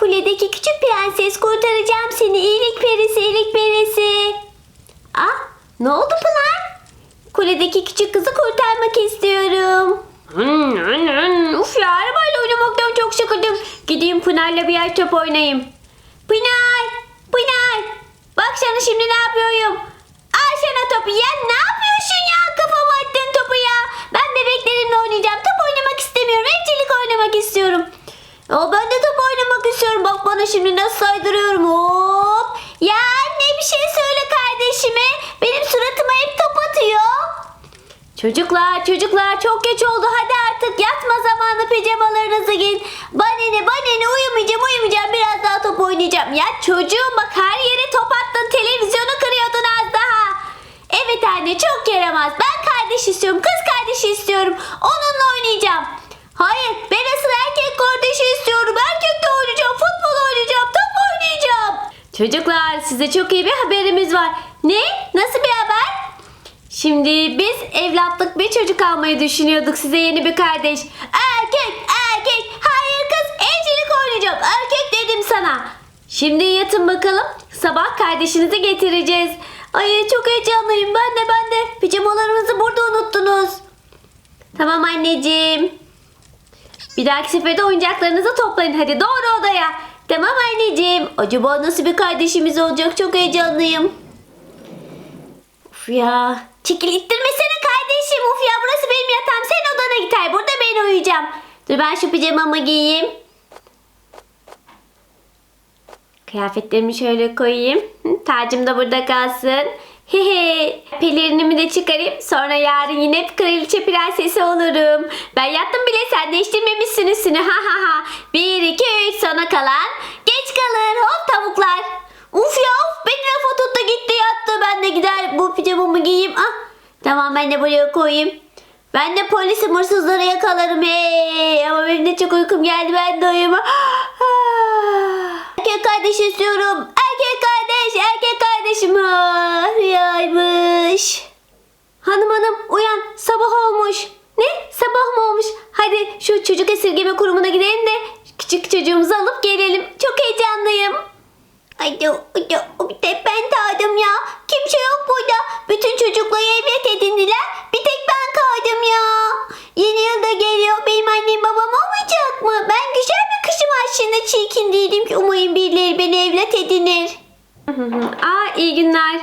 Kuledeki küçük prenses kurtaracağım seni. İyilik perisi, iyilik perisi. Ah, ne oldu Pınar? Kuledeki küçük kızı kurtarmak istiyorum. Uf ya arabayla oynamaktan çok sıkıldım. Gideyim Pınar'la bir yer top oynayayım. Pınar! Pınar! Bak sana şimdi ne yapıyorum. Al sana topu ya. Ne yapıyorsun ya? Kafama attın topu ya. Ben bebeklerimle oynayacağım. Top oynamak istemiyorum. Evcilik oynamak istiyorum. O ben de top istiyorum. Bak bana şimdi nasıl saydırıyorum. Hop. Ya anne bir şey söyle kardeşime. Benim suratıma hep top atıyor. Çocuklar çocuklar çok geç oldu hadi artık yatma zamanı pijamalarınızı giyin. Bana ne bana ne uyumayacağım uyumayacağım biraz daha top oynayacağım. Ya çocuğum bak her yere top attın televizyonu kırıyordun az daha. Evet anne çok yaramaz ben kardeş istiyorum kız kardeşi istiyorum onunla oynayacağım. Hayır ben asıl erkek kardeşi istiyorum erkekle oynayacağım futbol oynayacağım top oynayacağım. Çocuklar size çok iyi bir haberimiz var. Ne? Nasıl bir haber? Şimdi biz evlatlık bir çocuk almayı düşünüyorduk size yeni bir kardeş. Erkek, erkek, hayır kız, evcilik oynayacağım. Erkek dedim sana. Şimdi yatın bakalım. Sabah kardeşinizi getireceğiz. Ay çok heyecanlıyım. Ben de ben de. Pijamalarınızı burada unuttunuz. Tamam anneciğim. Bir dahaki seferde oyuncaklarınızı toplayın. Hadi doğru odaya. Tamam anneciğim. Acaba nasıl bir kardeşimiz olacak? Çok heyecanlıyım. Uf ya. Çekil ittirmesene kardeşim. Uf ya burası benim yatağım. Sen odana git. Hayır, Burada ben uyuyacağım. Dur ben şu pijamamı giyeyim. Kıyafetlerimi şöyle koyayım. Tacım da burada kalsın. Hehe. Pelerinimi de çıkarayım. Sonra yarın yine kraliçe prensesi olurum. Ben yattım bile sen değiştirmemişsin üstünü. Ha ha ha. 1, 2, 3 sona kalan. Geç kalır. Hop tavuklar. Uf ya uf. Beni lafa tuttu gitti yattı. Ben de gider bu pijamamı giyeyim. Ah. Tamam ben de buraya koyayım. Ben de polisi hırsızları yakalarım. Hey. Ama benim de çok uykum geldi. Ben de uyuyamam. Ah. Erkek kardeş istiyorum. Kardeşim. Ah, Rüyaymış. Hanım hanım uyan. Sabah olmuş. Ne? Sabah mı olmuş? Hadi şu çocuk esirgeme kurumuna gidelim de küçük çocuğumuzu alıp gelelim. Çok heyecanlıyım. Bir tek ben kaldım ya. Kimse yok burada. Bütün çocukları evlat edindiler. Bir tek ben kaldım ya. Yeni yılda geliyor. Benim annem babam olmayacak mı? Ben güzel bir kışım aslında çirkin değilim ki. Umarım birileri beni evlat edinir. Aa iyi günler.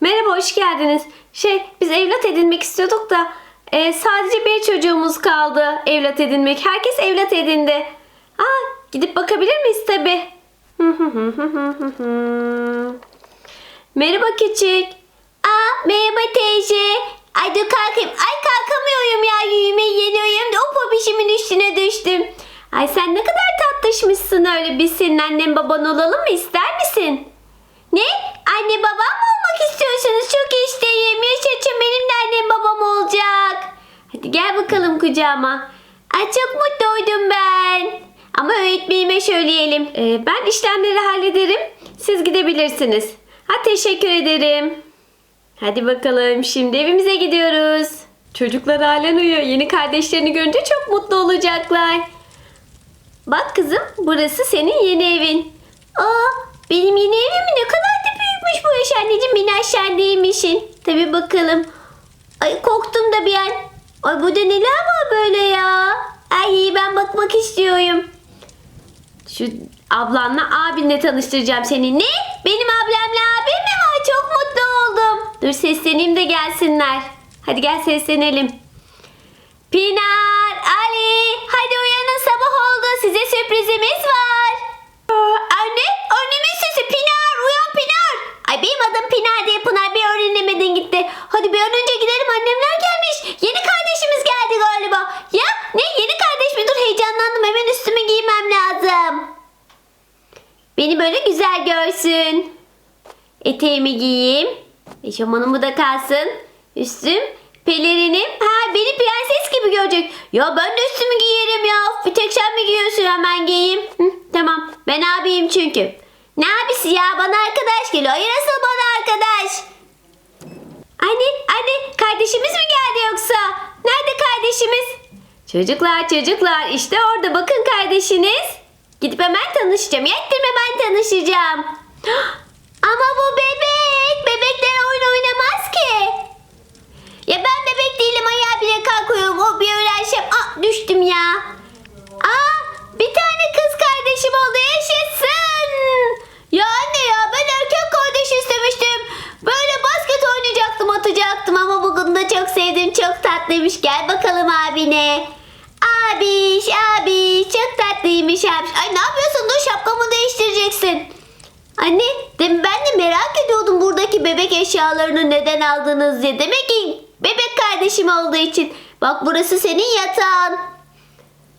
Merhaba hoş geldiniz. Şey biz evlat edinmek istiyorduk da e, sadece bir çocuğumuz kaldı evlat edinmek. Herkes evlat edindi. Aa gidip bakabilir miyiz tabi? Merhaba küçük. Aa merhaba teyze. Ay dur kalkayım. Ay kalkamıyorum ya. Yürümeyi yeniyorum da o popişimin üstüne düştüm. Ay sen ne kadar tatlışmışsın öyle. Biz senin annen baban olalım mı ister misin? Ne? Anne babam mı olmak istiyorsunuz? Çok isteyeyim. Yaşasın benim de annem babam olacak. Hadi gel bakalım kucağıma. Ay çok mutlu oldum ben. Ama öğretmenime söyleyelim. Ee, ben işlemleri hallederim. Siz gidebilirsiniz. Ha teşekkür ederim. Hadi bakalım şimdi evimize gidiyoruz. Çocuklar halen uyuyor. Yeni kardeşlerini görünce çok mutlu olacaklar. Bak kızım burası senin yeni evin. Aa, benim yeni evim? Ne kadar da büyükmüş bu yaş anneciğim. Beni aşağı değmişsin. Tabi bakalım. Ay korktum da bir an. Ay burada neler var böyle ya? Ay ben bakmak istiyorum. Şu ablanla abinle tanıştıracağım seni. Ne? Benim ablamla abim mi var? Çok mutlu oldum. Dur sesleneyim de gelsinler. Hadi gel seslenelim. Pinar, Ali, hadi uyanın sabah oldu. Size sürprizimiz var. Aa, anne, annemin sesi Pinar, uyan Pinar. Ay benim adım Pinar diye Pınar bir öğrenemedin gitti. Hadi bir an önce gidelim annemler gelmiş. Yeni kardeşimiz geldi galiba. Ya ne yeni kardeş mi? Dur heyecanlandım hemen üstümü giymem lazım. Beni böyle güzel görsün. Eteğimi giyeyim. Eşofmanımı da kalsın. Üstüm pelerinim. Ha beni prenses gibi görecek. Ya ben de üstümü giyerim ya. Bir tek sen mi giyiyorsun hemen giyeyim. Hı, tamam ben abiyim çünkü. Ne abisi ya bana arkadaş geliyor. Hayır asıl bana arkadaş. Anne anne kardeşimiz mi geldi yoksa? Nerede kardeşimiz? Çocuklar çocuklar işte orada bakın kardeşiniz. Gidip hemen tanışacağım. Yettim hemen tanışacağım. Ama bu bebek. Bebekler oyun oynamaz ki. Ya ben bebek değilim ayağa bile kalkıyorum. O bir öğrenşem. Ah düştüm ya. Aa bir tane kız kardeşim oldu yaşasın. Ya anne ya ben erkek kardeş istemiştim. Böyle basket oynayacaktım atacaktım ama bugün de çok sevdim. Çok tatlıymış. Gel bakalım abine. Abiş abiş çok tatlıymış abiş. Ay ne yapıyorsun dur şapkamı değiştireceksin. Anne ben de merak ediyordum buradaki bebek eşyalarını neden aldınız diye. Demek ki bebek kardeşim olduğu için. Bak burası senin yatağın.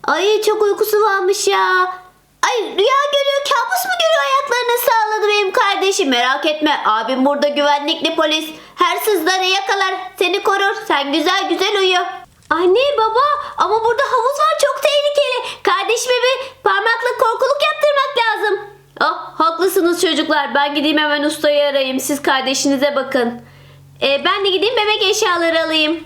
Ay çok uykusu varmış ya. Ay rüya görüyor kabus mu görüyor ayaklarını sağladı benim kardeşim. Merak etme abim burada güvenlikli polis. Hırsızları yakalar seni korur. Sen güzel güzel uyu. Anne baba ama burada havuz var çok tehlikeli. Kardeşime bir parmakla korkuluk yaptırmak lazım. Ah haklısınız çocuklar. Ben gideyim hemen ustayı arayayım. Siz kardeşinize bakın. Ee, ben de gideyim bebek eşyaları alayım.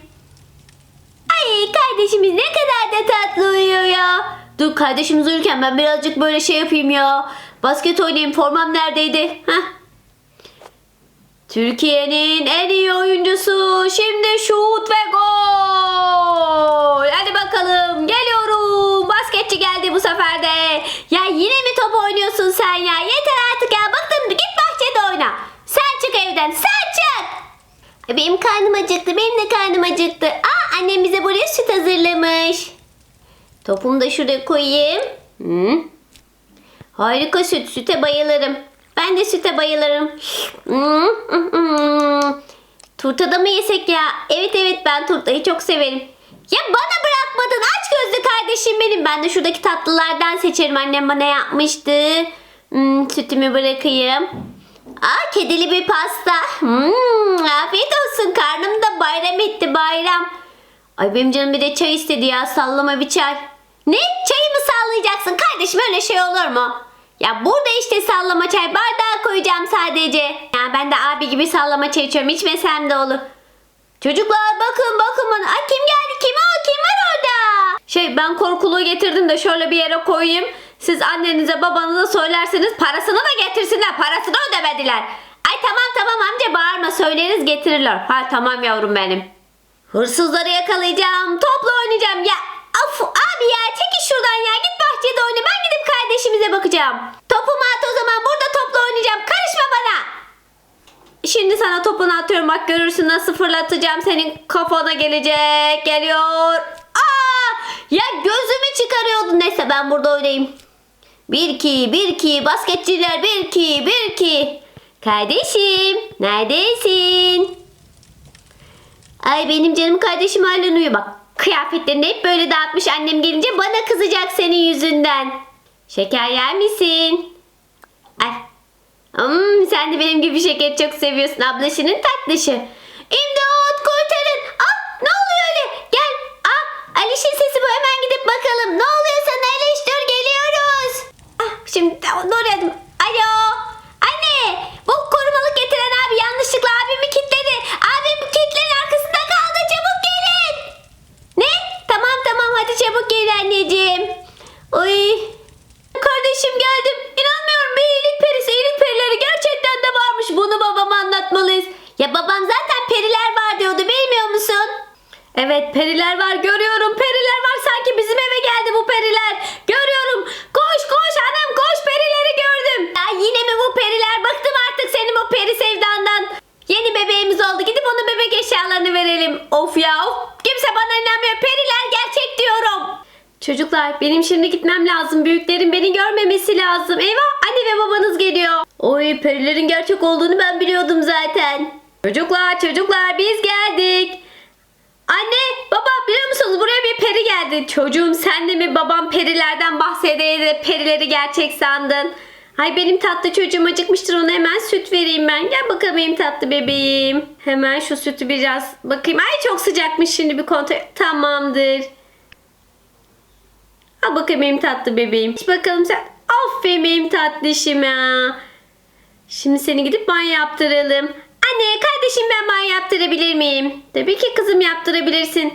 Ay kardeşimiz ne kadar da tatlı uyuyor ya. Dur kardeşimiz uyurken ben birazcık böyle şey yapayım ya. Basket oynayayım. Formam neredeydi? Heh. Türkiye'nin en iyi oyuncusu şimdi şut ve gol. Hadi bakalım geliyorum. Basketçi geldi bu sefer de. Ya yine mi top oynuyorsun sen ya? Yeter artık ya. Bıktım git bahçede oyna. Sen çık evden sen çık. Benim karnım acıktı benim de karnım acıktı. Aa annem bize buraya süt hazırlamış. Topumu da şuraya koyayım. Hı? Harika süt. Süte bayılırım. Ben de süte bayılırım. Turta da mı yesek ya? Evet evet ben turtayı çok severim. Ya bana bırakmadın aç gözlü kardeşim benim. Ben de şuradaki tatlılardan seçerim. Annem bana yapmıştı. Hmm, sütümü bırakayım. Aa kedili bir pasta. Hmm, afiyet olsun. Karnım da bayram etti bayram. Ay benim canım bir de çay istedi ya. Sallama bir çay. Ne? Çayı mı sallayacaksın? Kardeşim öyle şey olur mu? Ya burada işte sallama çay bardağı koyacağım sadece. Ya ben de abi gibi sallama çay içiyorum. İçmesem de olur. Çocuklar bakın bakın bana. Ay kim geldi? Kim o? Kim var orada? Şey ben korkuluğu getirdim de şöyle bir yere koyayım. Siz annenize babanıza söylerseniz parasını da getirsinler. Parasını ödemediler. Ay tamam tamam amca bağırma söyleriz getirirler. Ha tamam yavrum benim. Hırsızları yakalayacağım. Topla oynayacağım. Ya of abi ya çekil şuradan ya. Git bahçede oyna. Ben gidip kardeşimize bakacağım. Topumu at o zaman. Burada topla oynayacağım. Karışma bana. Şimdi sana topunu atıyorum bak görürsün nasıl fırlatacağım senin kafana gelecek. Geliyor. Aa! Ya gözümü çıkarıyordun. Neyse ben burada oynayayım. Bir iki, bir iki. Basketçiler bir iki, bir iki. Kardeşim neredesin? Ay benim canım kardeşim halen uyuyor bak. Kıyafetlerini hep böyle dağıtmış annem gelince bana kızacak senin yüzünden. Şeker yer misin? Ay. Hmm, sen de benim gibi şeker çok seviyorsun ablaşının tatlışı. İmdat kurtarın. Ah ne oluyor öyle? Gel. Ah Aliş'in sesi bu hemen gidip bakalım. Ne oluyor sana Aliş dur geliyoruz. Ah şimdi doğru adım. Alo. Anne bu korumalık getiren abi yanlışlıkla abimi kilitledi. Abim kilitlerin arkasında kaldı çabuk gelin. Ne? Tamam tamam hadi çabuk gel anneciğim. Oy. Kardeşim geldim. İnanmıyorum bir iyilik perisi. İyilik perileri gerçekten de varmış. Bunu babama anlatmalıyız. Ya babam zaten periler var diyordu bilmiyor musun? Evet periler var görüyorum periler var sanki bizim eve geldi bu periler. Görüyorum koş koş hanım koş perileri gördüm. Ya yine mi bu periler? Bıktım artık senin bu peri sevdandan. Yeni bebeğimiz oldu. Gidip onun bebek eşyalarını verelim. Of ya of Kimse bana inanmıyor. Periler gerçek diyorum. Çocuklar benim şimdi gitmem lazım. Büyüklerin beni görmemesi lazım. Eyvah anne ve babanız geliyor. Oy perilerin gerçek olduğunu ben biliyordum zaten. Çocuklar çocuklar biz geldik. Anne baba biliyor musunuz buraya bir peri geldi. Çocuğum sen de mi babam perilerden bahsedeye de perileri gerçek sandın. Ay benim tatlı çocuğum acıkmıştır ona hemen süt vereyim ben. Gel bakalım benim tatlı bebeğim. Hemen şu sütü biraz bakayım. Ay çok sıcakmış şimdi bir kontrol. Tamamdır. Al bakayım benim tatlı bebeğim. İç bakalım sen. Aferin benim tatlışım ya. Şimdi seni gidip banyo yaptıralım. Anne kardeşim ben banyo yaptırabilir miyim? Tabii ki kızım yaptırabilirsin.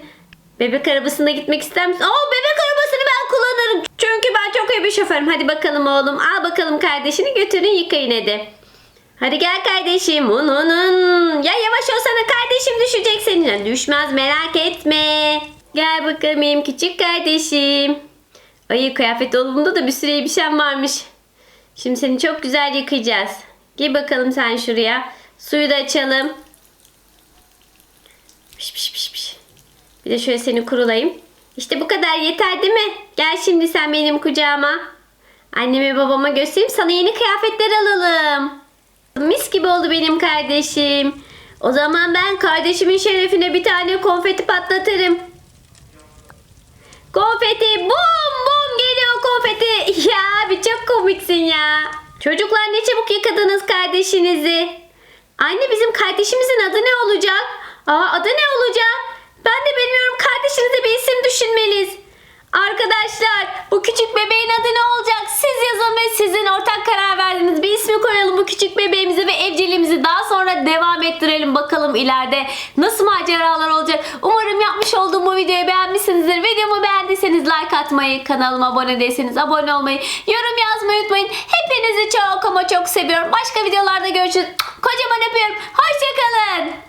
Bebek arabasında gitmek ister misin? Oo bebek arabasını ben kullanırım. Çünkü ben çok iyi bir şoförüm. Hadi bakalım oğlum. Al bakalım kardeşini götürün yıkayın hadi. Hadi gel kardeşim. Un un un. Ya yavaş olsana kardeşim düşecek senin. Ya Düşmez merak etme. Gel bakalım benim küçük kardeşim. Ay kıyafet dolabında da bir sürü elbisem varmış. Şimdi seni çok güzel yıkayacağız. Gel bakalım sen şuraya. Suyu da açalım. Piş piş piş piş. Bir de şöyle seni kurulayım. İşte bu kadar yeter değil mi? Gel şimdi sen benim kucağıma. Anneme babama göstereyim sana yeni kıyafetler alalım. Mis gibi oldu benim kardeşim. O zaman ben kardeşimin şerefine bir tane konfeti patlatırım. Konfeti bum bum geliyor konfeti. Ya abi çok komiksin ya. Çocuklar ne çabuk yıkadınız kardeşinizi. Anne bizim kardeşimizin adı ne olacak? Aa adı ne olacak? Ben de bilmiyorum kardeşinize bir isim düşünmeliyiz. Arkadaşlar bu küçük bebeğin adı ne olacak? Siz yazın ve sizin ortak karar verdiğiniz bir ismi koyalım bu küçük bebeğimize ve evciliğimizi daha sonra devam ettirelim bakalım ileride nasıl maceralar olacak. Umarım yapmış olduğum bu videoyu beğenmişsinizdir. Videomu beğendiyseniz like atmayı, kanalıma abone değilseniz abone olmayı, yorum yazmayı unutmayın. Hepinizi çok ama çok seviyorum. Başka videolarda görüşürüz. Kocaman öpüyorum. Hoşçakalın.